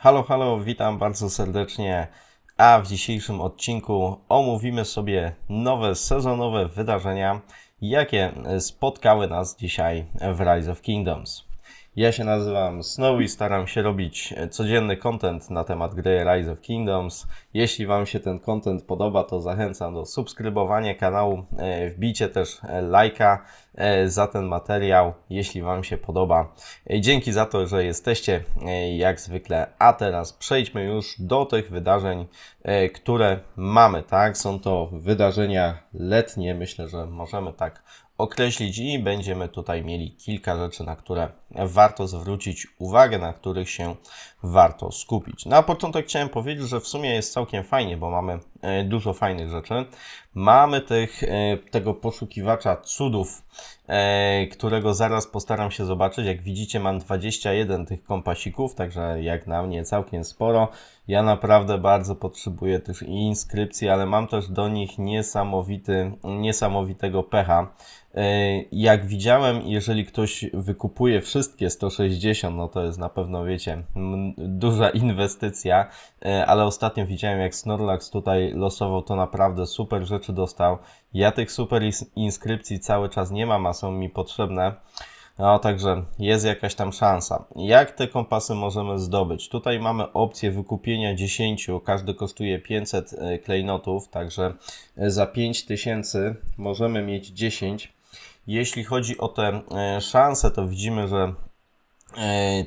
Halo, halo, witam bardzo serdecznie. A w dzisiejszym odcinku omówimy sobie nowe sezonowe wydarzenia, jakie spotkały nas dzisiaj w Rise of Kingdoms. Ja się nazywam Snow i staram się robić codzienny content na temat gry Rise of Kingdoms. Jeśli Wam się ten content podoba, to zachęcam do subskrybowania kanału, e, wbicie też e, lajka e, za ten materiał, jeśli Wam się podoba. E, Dzięki za to, że jesteście e, jak zwykle. A teraz przejdźmy już do tych wydarzeń, e, które mamy, tak? Są to wydarzenia letnie, myślę, że możemy tak określić i będziemy tutaj mieli kilka rzeczy, na które warto zwrócić uwagę, na których się warto skupić. Na początek chciałem powiedzieć, że w sumie jest całkiem fajnie, bo mamy e, dużo fajnych rzeczy. Mamy tych, e, tego poszukiwacza cudów, e, którego zaraz postaram się zobaczyć. Jak widzicie, mam 21 tych kompasików, także jak na mnie całkiem sporo. Ja naprawdę bardzo potrzebuję i inskrypcji, ale mam też do nich niesamowity, niesamowitego pecha. E, Jak widziałem, jeżeli ktoś wykupuje wszystkie 160, no to jest na pewno, wiecie, duża inwestycja, e, ale ostatnio widziałem, jak Snorlax tutaj losował, to naprawdę super rzeczy dostał. Ja tych super ins- inskrypcji cały czas nie mam, a są mi potrzebne. No, także jest jakaś tam szansa. Jak te kompasy możemy zdobyć? Tutaj mamy opcję wykupienia 10, każdy kosztuje 500 e, klejnotów, także e, za 5000 możemy mieć 10. Jeśli chodzi o te e, szanse, to widzimy, że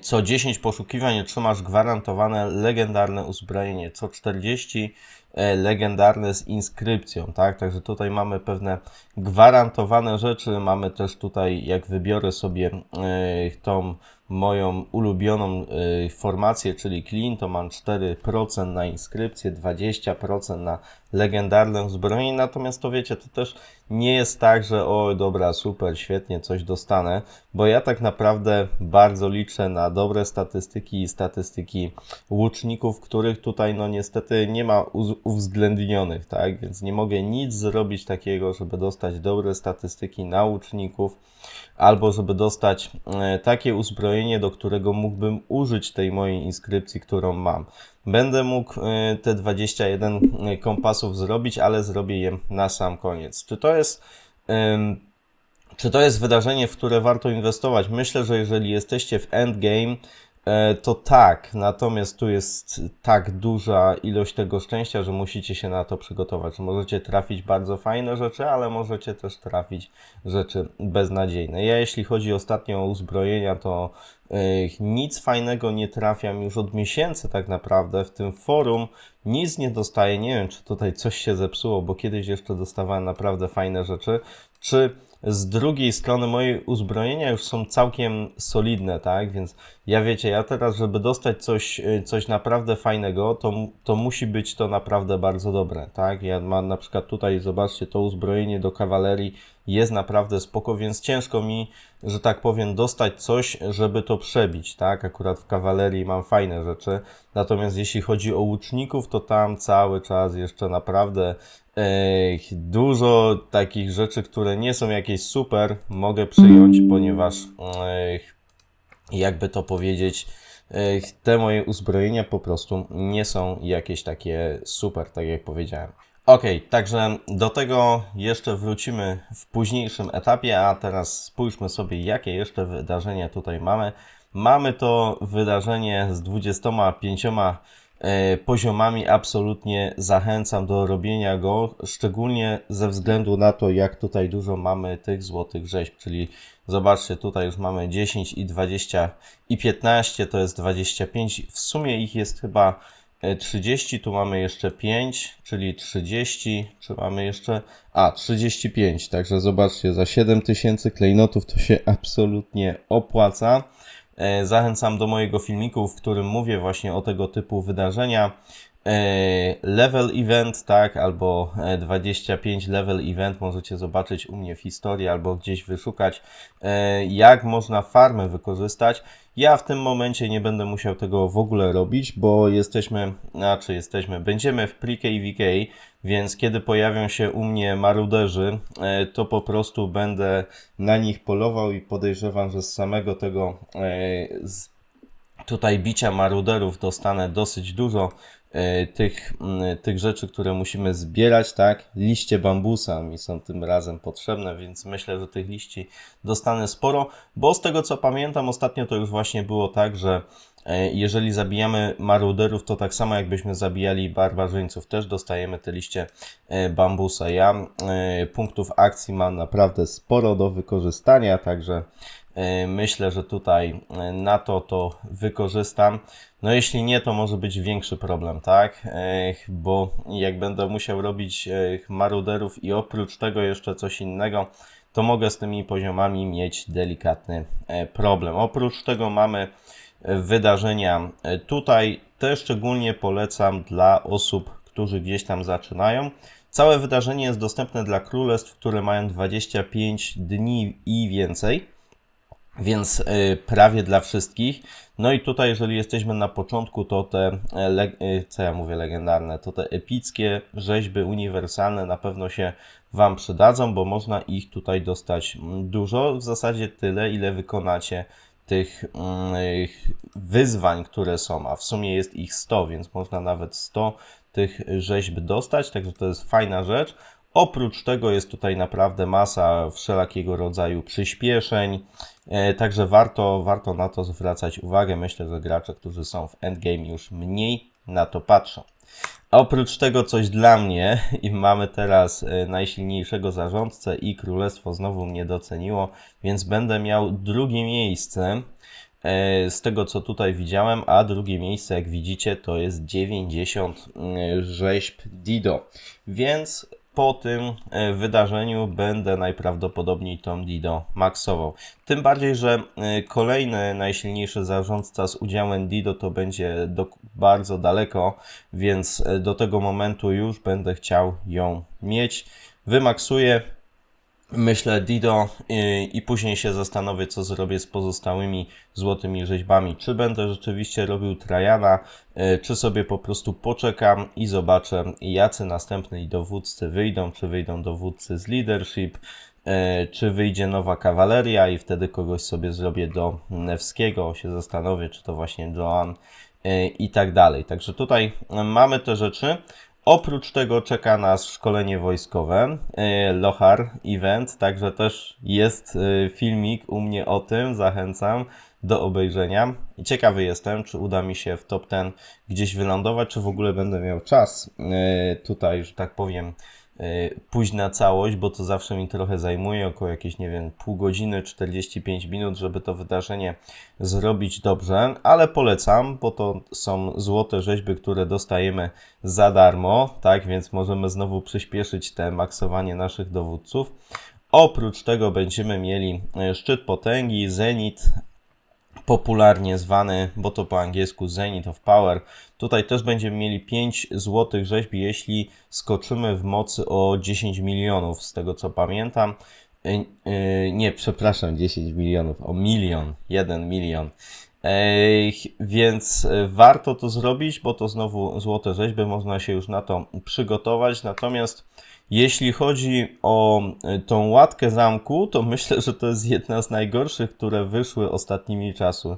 co 10 poszukiwań otrzymasz gwarantowane legendarne uzbrojenie, co 40 e, legendarne z inskrypcją, tak? Także tutaj mamy pewne gwarantowane rzeczy, mamy też tutaj, jak wybiorę sobie e, tą moją ulubioną e, formację, czyli clean, to mam 4% na inskrypcję, 20% na legendarne uzbrojenie, natomiast to wiecie, to też nie jest tak, że o dobra, super, świetnie, coś dostanę, bo ja tak naprawdę bardzo liczę na dobre statystyki i statystyki łuczników, których tutaj no niestety nie ma uwzględnionych, tak, więc nie mogę nic zrobić takiego, żeby dostać dobre statystyki na łuczników, albo żeby dostać e, takie uzbrojenie, do którego mógłbym użyć tej mojej inskrypcji, którą mam. Będę mógł e, te 21 kompasów zrobić, ale zrobię je na sam koniec. Czy to jest czy to jest wydarzenie, w które warto inwestować? Myślę, że jeżeli jesteście w endgame, e, to tak. Natomiast tu jest tak duża ilość tego szczęścia, że musicie się na to przygotować. Możecie trafić bardzo fajne rzeczy, ale możecie też trafić rzeczy beznadziejne. Ja, jeśli chodzi ostatnio o uzbrojenia, to e, nic fajnego nie trafiam już od miesięcy tak naprawdę. W tym forum nic nie dostaję. Nie wiem, czy tutaj coś się zepsuło, bo kiedyś jeszcze dostawałem naprawdę fajne rzeczy. Czy z drugiej strony moje uzbrojenia już są całkiem solidne, tak? Więc ja wiecie, ja teraz, żeby dostać coś, y, coś naprawdę fajnego, to, to musi być to naprawdę bardzo dobre, tak? Ja mam na przykład tutaj, zobaczcie, to uzbrojenie do kawalerii jest naprawdę spoko, więc ciężko mi, że tak powiem, dostać coś, żeby to przebić, tak? Akurat w kawalerii mam fajne rzeczy, natomiast jeśli chodzi o łuczników, to tam cały czas jeszcze naprawdę dużo takich rzeczy, które nie są jakieś super, mogę przyjąć, ponieważ jakby to powiedzieć, te moje uzbrojenia po prostu nie są jakieś takie super, tak jak powiedziałem. Ok, także do tego jeszcze wrócimy w późniejszym etapie, a teraz spójrzmy sobie, jakie jeszcze wydarzenia tutaj mamy. Mamy to wydarzenie z 25 e, poziomami, absolutnie zachęcam do robienia go, szczególnie ze względu na to, jak tutaj dużo mamy tych złotych rzeźb, czyli zobaczcie, tutaj już mamy 10 i 20 i 15, to jest 25, w sumie ich jest chyba e, 30, tu mamy jeszcze 5, czyli 30, czy mamy jeszcze, a 35, także zobaczcie, za 7000 klejnotów to się absolutnie opłaca. E, Zachęcam do mojego filmiku, w którym mówię właśnie o tego typu wydarzenia. E, Level event, tak, albo e, 25 level event możecie zobaczyć u mnie w historii albo gdzieś wyszukać, e, jak można farmę wykorzystać. Ja w tym momencie nie będę musiał tego w ogóle robić, bo jesteśmy, znaczy jesteśmy, będziemy w pre-KVK, więc kiedy pojawią się u mnie maruderzy, e, to po prostu będę na nich polował i podejrzewam, że z samego tego, e, tutaj bicia maruderów dostanę dosyć dużo e, tych, tych rzeczy, które musimy zbierać, tak? Liście bambusa mi są tym razem potrzebne, więc myślę, że tych liści dostanę sporo, bo z tego co pamiętam, ostatnio to już właśnie było tak, że jeżeli zabijamy maruderów, to tak samo jakbyśmy zabijali barbarzyńców, też dostajemy te liście e, bambusa. Ja e, punktów akcji mam naprawdę sporo do wykorzystania, także E, Myślę, że tutaj e, na to to wykorzystam. No jeśli nie, to może być większy problem, tak? E, Bo jak będę musiał robić e, maruderów i oprócz tego jeszcze coś innego, to mogę z tymi poziomami mieć delikatny e, problem. Oprócz tego mamy e, wydarzenia e, tutaj. Te szczególnie polecam dla osób, którzy gdzieś tam zaczynają. Całe wydarzenie jest dostępne dla królestw, które mają 25 dni i więcej więc y, prawie dla wszystkich. No i tutaj, jeżeli jesteśmy na początku, to te, e, co ja mówię, legendarne, to te epickie rzeźby uniwersalne na pewno się Wam przydadzą, bo można ich tutaj dostać mm, dużo, w zasadzie tyle, ile wykonacie tych mm, wyzwań, które są, a w sumie jest ich 100, więc można nawet 100 tych rzeźb dostać, także to jest fajna rzecz. Oprócz tego jest tutaj naprawdę masa wszelakiego rodzaju przyspieszeń, e, także warto, warto na to zwracać uwagę. Myślę, że gracze, którzy są w endgame już mniej na to patrzą. Oprócz tego coś dla mnie i mamy teraz e, najsilniejszego zarządcę i królestwo znowu mnie doceniło, więc będę miał drugie miejsce e, z tego co tutaj widziałem, a drugie miejsce jak widzicie to jest 90 mm, rzeźb Dido. Więc po tym e, wydarzeniu będę najprawdopodobniej Tom Dido maksował. Tym bardziej, że e, kolejny najsilniejszy zarządca z udziałem Dido to będzie do, bardzo daleko, więc e, do tego momentu już będę chciał ją mieć. Wymaksuję, myślę Dido i, i później się zastanowię, co zrobię z pozostałymi złotymi rzeźbami. Czy będę rzeczywiście robił Trajana, e, czy sobie po prostu poczekam i zobaczę, jacy następni dowódcy wyjdą, czy wyjdą dowódcy z leadership, e, czy wyjdzie nowa kawaleria i wtedy kogoś sobie zrobię do Nevskiego, się zastanowię, czy to właśnie Joan i tak dalej. Także tutaj mamy te rzeczy. Oprócz tego czeka nas szkolenie wojskowe, e, Lohar Event, także też jest e, filmik u mnie o tym, zachęcam do obejrzenia. Ciekawy jestem, czy uda mi się w top 10 gdzieś wylądować, czy w ogóle będę miał czas e, tutaj, że tak powiem, pójść na całość, bo to zawsze mi trochę zajmuje, około jakieś, nie wiem, pół godziny, 45 minut, żeby to wydarzenie zrobić dobrze, ale polecam, bo to są złote rzeźby, które dostajemy za darmo, tak, więc możemy znowu przyspieszyć te maksowanie naszych dowódców. Oprócz tego będziemy mieli szczyt potęgi, zenit, popularnie zwany, bo to po angielsku Zenith of Power. Tutaj też będziemy mieli 5 złotych rzeźb, jeśli skoczymy w mocy o 10 milionów, z tego co pamiętam. Yy, yy, nie, przepraszam, 10 milionów, o milion, 1 milion. Więc warto to zrobić, bo to znowu złote rzeźby, można się już na to przygotować. Natomiast jeśli chodzi o e, tą łatkę zamku, to myślę, że to jest jedna z najgorszych, które wyszły ostatnimi czasy.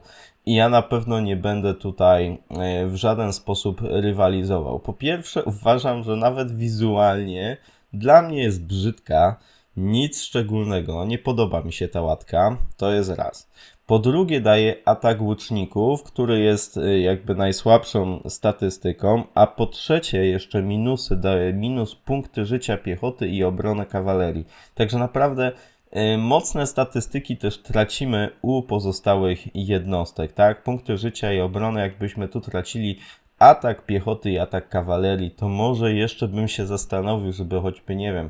I ja na pewno nie będę tutaj e, w żaden sposób rywalizował. Po pierwsze, uważam, że nawet wizualnie dla mnie jest brzydka. Nic szczególnego, nie podoba mi się ta łatka, to jest raz. Po drugie daje atak łuczników, który jest y, jakby najsłabszą statystyką, a po trzecie jeszcze minusy daje minus punkty życia piechoty i obronę kawalerii. Także naprawdę y, mocne statystyki też tracimy u pozostałych jednostek, tak? Punkty życia i obrony jakbyśmy tu tracili atak piechoty i atak kawalerii, to może jeszcze bym się zastanowił, żeby choćby, nie wiem,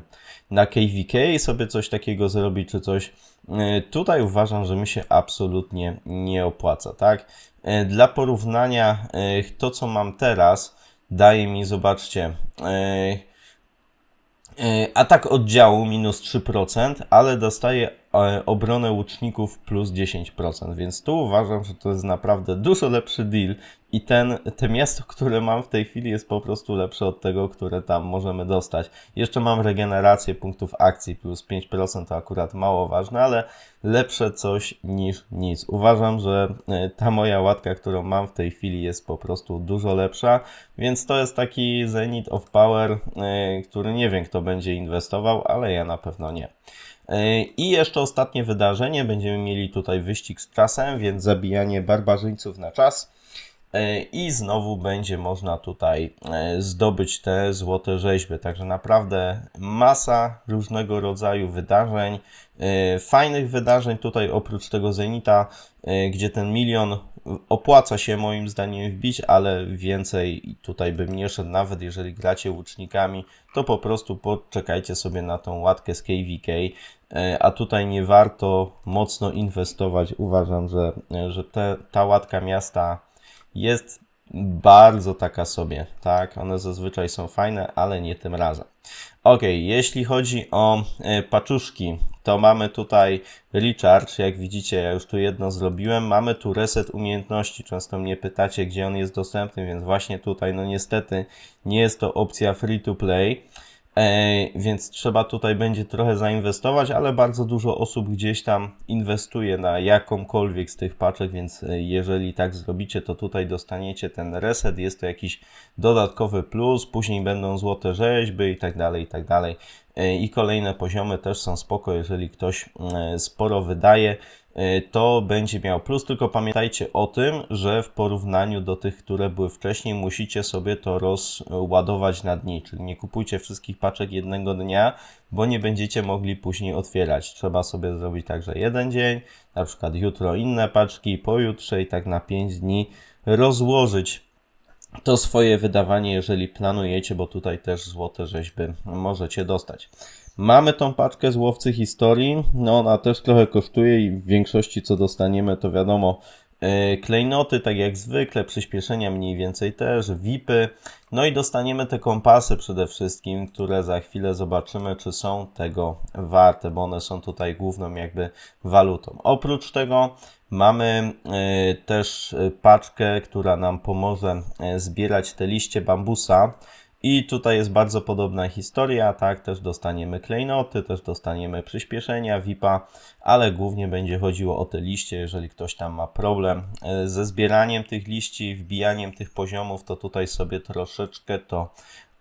na KVK sobie coś takiego zrobić, czy coś. E, tutaj uważam, że mi się absolutnie nie opłaca, tak? E, dla porównania, e, to co mam teraz, daje mi, zobaczcie, atak oddziału minus 3%, ale dostaje obronę łuczników plus 10%, więc tu uważam, że to jest naprawdę dużo lepszy deal i ten, te miasto, które mam w tej chwili jest po prostu lepsze od tego, które tam możemy dostać. Jeszcze mam regenerację punktów akcji plus 5%, to akurat mało ważne, ale lepsze coś niż nic. Uważam, że e, ta moja łatka, którą mam w tej chwili jest po prostu dużo lepsza, więc to jest taki Zenith of Power, e, który nie wiem kto będzie inwestował, ale ja na pewno nie. E, I jeszcze ostatnie wydarzenie. Będziemy mieli tutaj wyścig z czasem, więc zabijanie barbarzyńców na czas. E, I znowu będzie można tutaj e, zdobyć te złote rzeźby. Także naprawdę masa różnego rodzaju wydarzeń. Fajnych wydarzeń tutaj oprócz tego Zenita, gdzie ten milion opłaca się moim zdaniem wbić, ale więcej tutaj bym nie szedł, nawet jeżeli gracie łucznikami, to po prostu poczekajcie sobie na tą łatkę z KVK, e, a tutaj nie warto mocno inwestować. Uważam, że, że te, ta łatka miasta jest bardzo taka sobie, tak? One zazwyczaj są fajne, ale nie tym razem. Ok, jeśli chodzi o e, paczuszki, to mamy tutaj recharge, jak widzicie, ja już tu jedno zrobiłem. Mamy tu reset umiejętności, często mnie pytacie, gdzie on jest dostępny, więc właśnie tutaj, no niestety, nie jest to opcja free to play. E, więc trzeba tutaj będzie trochę zainwestować, ale bardzo dużo osób gdzieś tam inwestuje na jakąkolwiek z tych paczek, więc e, jeżeli tak zrobicie, to tutaj dostaniecie ten reset, jest to jakiś dodatkowy plus, później będą złote rzeźby i tak dalej, i tak dalej. E, I kolejne poziomy też są spoko, jeżeli ktoś sporo wydaje, E, to będzie miał plus, tylko pamiętajcie o tym, że w porównaniu do tych, które były wcześniej, musicie sobie to rozładować na dni, czyli nie kupujcie wszystkich paczek jednego dnia, bo nie będziecie mogli później otwierać. Trzeba sobie zrobić tak, że jeden dzień, na przykład jutro inne paczki, pojutrze i tak na 5 dni rozłożyć to swoje wydawanie, jeżeli planujecie, bo tutaj też złote rzeźby możecie dostać. Mamy tą paczkę z łowcy historii. No ona też trochę kosztuje i w większości co dostaniemy to wiadomo e, klejnoty, tak jak zwykle, przyspieszenia mniej więcej też, VIPy. No i dostaniemy te kompasy przede wszystkim, które za chwilę zobaczymy, czy są tego warte, bo one są tutaj główną jakby walutą. Oprócz tego mamy e, też paczkę, która nam pomoże e, zbierać te liście bambusa. I tutaj jest bardzo podobna historia, tak, też dostaniemy klejnoty, też dostaniemy przyspieszenia VIPa, ale głównie będzie chodziło o te liście, jeżeli ktoś tam ma problem e, ze zbieraniem tych liści, wbijaniem tych poziomów, to tutaj sobie troszeczkę to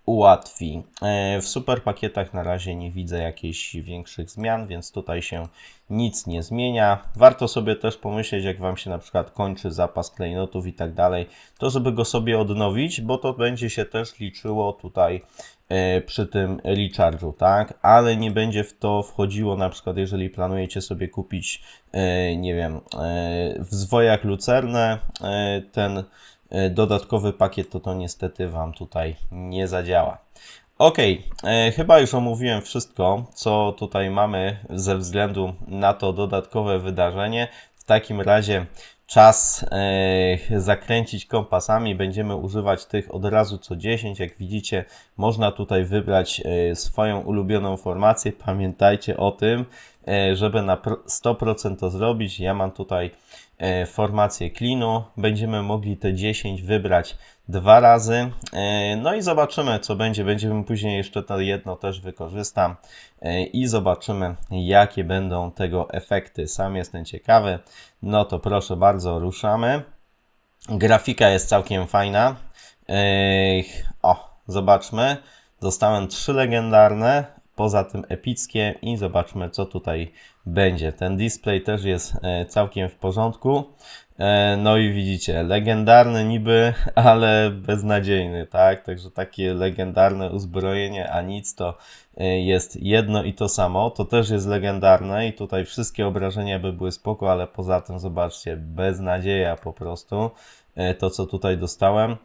ułatwi. E, w super pakietach na razie nie widzę jakichś większych zmian, więc tutaj się nic nie zmienia. Warto sobie też pomyśleć, jak Wam się na przykład kończy zapas klejnotów i tak dalej, to żeby go sobie odnowić, bo to będzie się też liczyło tutaj e, przy tym recharge'u, tak? Ale nie będzie w to wchodziło na przykład, jeżeli planujecie sobie kupić, e, nie wiem, w zwojach lucernę ten dodatkowy pakiet, to to niestety Wam tutaj nie zadziała. Ok, e, chyba już omówiłem wszystko, co tutaj mamy ze względu na to dodatkowe wydarzenie. W takim razie czas e, zakręcić kompasami. Będziemy używać tych od razu co 10. Jak widzicie, można tutaj wybrać e, swoją ulubioną formację. Pamiętajcie o tym, e, żeby na 100% to zrobić. Ja mam tutaj E, formację klinu. Będziemy mogli te 10 wybrać dwa razy. E, no i zobaczymy, co będzie. Będziemy później jeszcze to jedno też wykorzystam e, i zobaczymy, jakie będą tego efekty. Sam jestem ciekawy. No to proszę bardzo, ruszamy. Grafika jest całkiem fajna. O, zobaczmy. Dostałem trzy legendarne, poza tym epickie i zobaczmy co tutaj będzie. Ten display też jest e, całkiem w porządku. E, no i widzicie, legendarny niby, ale beznadziejny, tak? Także takie legendarne uzbrojenie, a nic to e, jest jedno i to samo. To też jest legendarne i tutaj wszystkie obrażenia by były spoko, ale poza tym zobaczcie, beznadzieja po prostu. To co tutaj dostałem.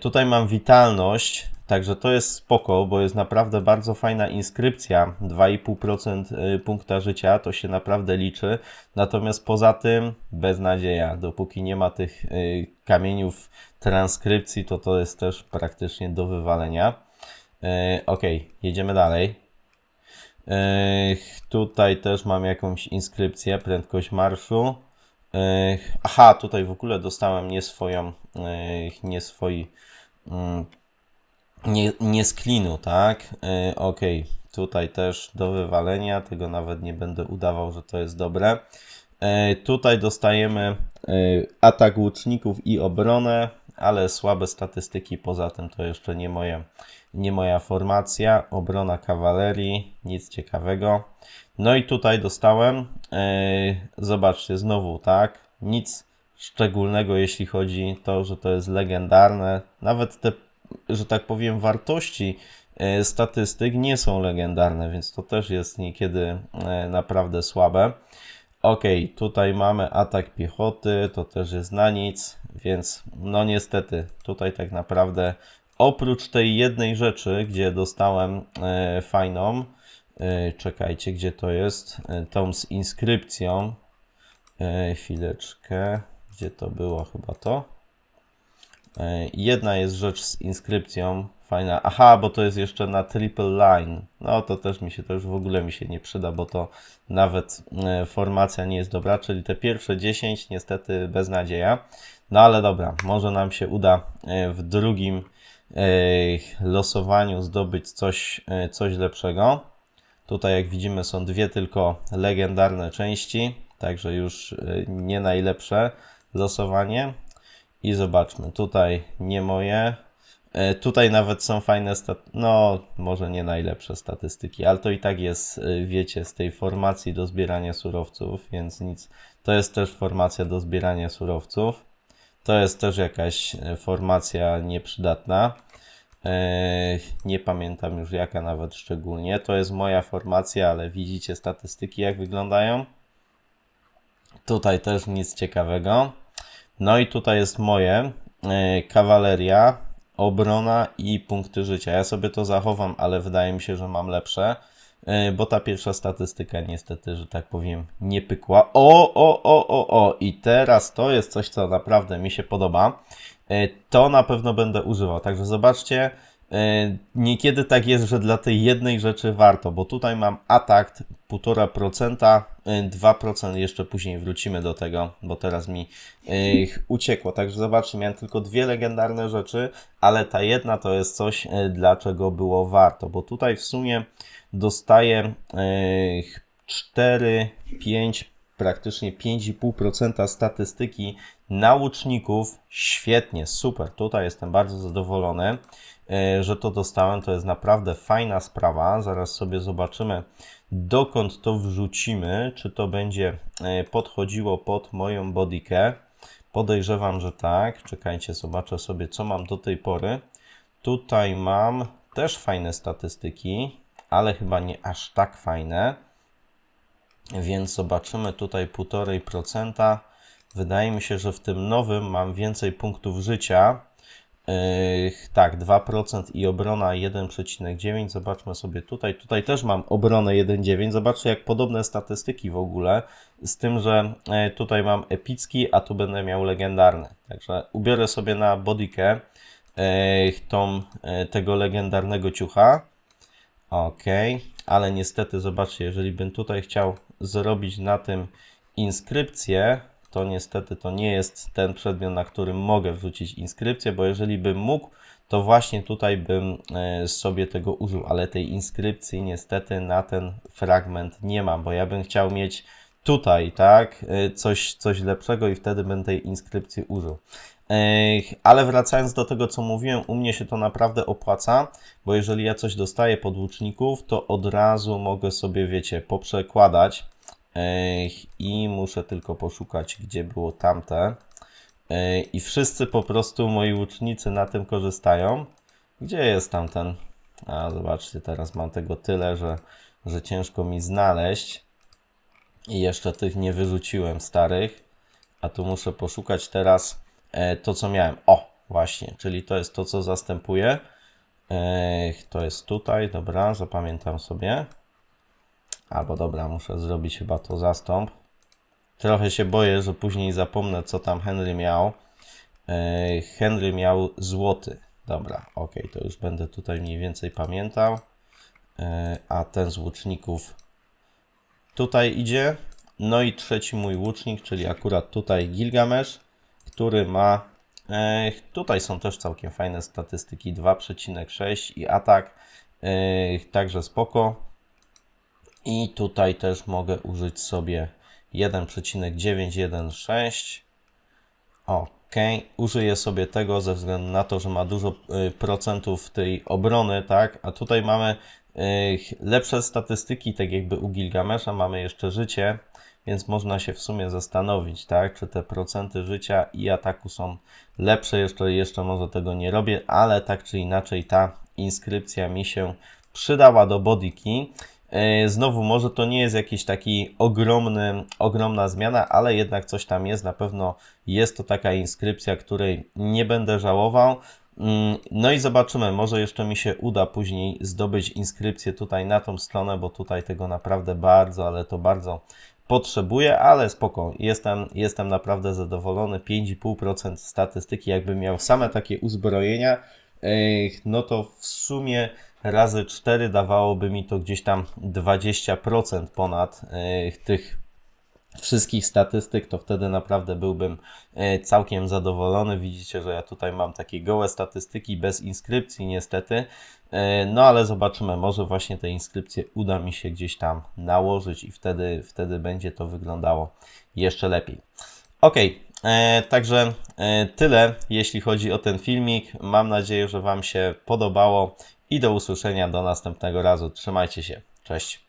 Tutaj mam witalność, Także to jest spoko, bo jest naprawdę bardzo fajna inskrypcja. 2,5% y, punkta życia to się naprawdę liczy. Natomiast poza tym beznadzieja. Dopóki nie ma tych y, kamieniów transkrypcji, to to jest też praktycznie do wywalenia. Y, ok, jedziemy dalej. Tutaj też mam jakąś inskrypcję, prędkość marszu. Aha, tutaj w ogóle dostałem nie swoją, nie swój, nie, nie z klinu, tak? E, ok, tutaj też do wywalenia, tego nawet nie będę udawał, że to jest dobre. E, tutaj dostajemy e, atak łuczników i obronę, ale słabe statystyki, poza tym to jeszcze nie, moje, nie moja formacja. Obrona kawalerii, nic ciekawego. No i tutaj dostałem, e, zobaczcie, znowu, tak, nic szczególnego, jeśli chodzi to, że to jest legendarne. Nawet te, że tak powiem, wartości e, statystyk nie są legendarne, więc to też jest niekiedy e, naprawdę słabe. Ok, tutaj mamy atak piechoty, to też jest na nic, więc no niestety, tutaj tak naprawdę oprócz tej jednej rzeczy, gdzie dostałem e, fajną, czekajcie, gdzie to jest, tą z inskrypcją, chwileczkę, gdzie to było chyba to? E, Jedna jest rzecz z inskrypcją, fajna. Aha, bo to jest jeszcze na triple line. No to też mi się, to już w ogóle mi się nie przyda, bo to nawet e, formacja nie jest dobra, czyli te pierwsze 10 niestety beznadzieja. No ale dobra, może nam się uda e, w drugim losowaniu zdobyć coś, coś lepszego. Tutaj jak widzimy są dwie tylko legendarne części, także już nie najlepsze losowanie. I zobaczmy, tutaj nie moje. E, Tutaj nawet są fajne. No, może nie najlepsze statystyki, ale to i tak jest, e, wiecie, z tej formacji do zbierania surowców, więc nic. To jest też formacja do zbierania surowców. To jest też jakaś e, formacja nieprzydatna. Nie pamiętam już jaka nawet szczególnie. To jest moja formacja, ale widzicie statystyki jak wyglądają. Tutaj też nic ciekawego. No i tutaj jest moje e, kawaleria, obrona i punkty życia. Ja sobie to zachowam, ale wydaje mi się, że mam lepsze, e, bo ta pierwsza statystyka niestety, że tak powiem, nie pykła. O, o, o, o, o! I teraz to jest coś, co naprawdę mi się podoba. E, To na pewno będę używał. Także zobaczcie, niekiedy tak jest, że dla tej jednej rzeczy warto, bo tutaj mam atak 1,5%, e, 2% jeszcze później wrócimy do tego, bo teraz mi e, uciekło. Także zobaczcie, miałem tylko dwie legendarne rzeczy, ale ta jedna to jest coś, e, dlaczego było warto, bo tutaj w sumie dostaję e, 4, 5, praktycznie 5,5% statystyki nauczników. Świetnie, super. Tutaj jestem bardzo zadowolony, e, że to dostałem. To jest naprawdę fajna sprawa. Zaraz sobie zobaczymy, dokąd to wrzucimy. Czy to będzie e, podchodziło pod moją bodykę. Podejrzewam, że tak. Czekajcie, zobaczę sobie, co mam do tej pory. Tutaj mam też fajne statystyki, ale chyba nie aż tak fajne. Więc zobaczymy tutaj 1,5%. Wydaje mi się, że w tym nowym mam więcej punktów życia. Tak, 2% i obrona 1,9. Zobaczmy sobie tutaj. Tutaj też mam obronę 1,9. Zobaczcie, jak podobne statystyki w ogóle. Z tym, że e, tutaj mam epicki, a tu będę miał legendarny. Także ubiorę sobie na bodykę tą, e, tego legendarnego ciucha. Ok, ale niestety zobaczcie, jeżeli bym tutaj chciał zrobić na tym inskrypcję, to niestety to nie jest ten przedmiot, na którym mogę wrzucić inskrypcję, bo jeżeli bym mógł, to właśnie tutaj bym e, sobie tego użył, ale tej inskrypcji niestety na ten fragment nie mam, bo ja bym chciał mieć tutaj, tak, e, coś, coś lepszego i wtedy bym tej inskrypcji użył. Ale wracając do tego, co mówiłem, u mnie się to naprawdę opłaca, bo jeżeli ja coś dostaję pod łuczników, to od razu mogę sobie, wiecie, poprzekładać i muszę tylko poszukać, gdzie było tamte. I wszyscy po prostu moi łucznicy na tym korzystają. Gdzie jest tamten? A zobaczcie, teraz mam tego tyle, że, że ciężko mi znaleźć. I jeszcze tych nie wyrzuciłem starych. A tu muszę poszukać teraz e, to, co miałem. O, właśnie, czyli to jest to, co zastępuję. E, to jest tutaj, dobra, zapamiętam sobie. Albo dobra, muszę zrobić chyba to zastąp. Trochę się boję, że później zapomnę, co tam Henry miał. E, Henry miał złoty. Dobra, ok, to już będę tutaj mniej więcej pamiętał. E, a ten z łuczników tutaj idzie. No i trzeci mój łucznik, czyli akurat tutaj Gilgamesz, który ma. E, tutaj są też całkiem fajne statystyki 2,6 i atak. Także spoko. I tutaj też mogę użyć sobie 1,916. Ok, użyję sobie tego ze względu na to, że ma dużo y, procentów tej obrony, tak? A tutaj mamy y, lepsze statystyki, tak jakby u Gilgamesza mamy jeszcze życie, więc można się w sumie zastanowić, tak? Czy te procenty życia i ataku są lepsze, jeszcze, jeszcze może tego nie robię, ale tak czy inaczej ta inskrypcja mi się przydała do body key. E, Znowu, może to nie jest jakiś taki ogromny, ogromna zmiana, ale jednak coś tam jest. Na pewno jest to taka inskrypcja, której nie będę żałował. Mm, No i zobaczymy, może jeszcze mi się uda później zdobyć inskrypcję tutaj na tą stronę, bo tutaj tego naprawdę bardzo, ale to bardzo potrzebuję, ale spoko, jestem, jestem naprawdę zadowolony. 5,5% statystyki, jakbym miał same takie uzbrojenia, Ech, no to w sumie razy 4 dawałoby mi to gdzieś tam 20% ponad ech, tych wszystkich statystyk, to wtedy naprawdę byłbym e, całkiem zadowolony. Widzicie, że ja tutaj mam takie gołe statystyki bez inskrypcji niestety. E, No ale zobaczymy, może właśnie te inskrypcje uda mi się gdzieś tam nałożyć i wtedy, wtedy będzie to wyglądało jeszcze lepiej. Ok, e, także e, tyle jeśli chodzi o ten filmik. Mam nadzieję, że Wam się podobało i do usłyszenia do następnego razu. Trzymajcie się. Cześć.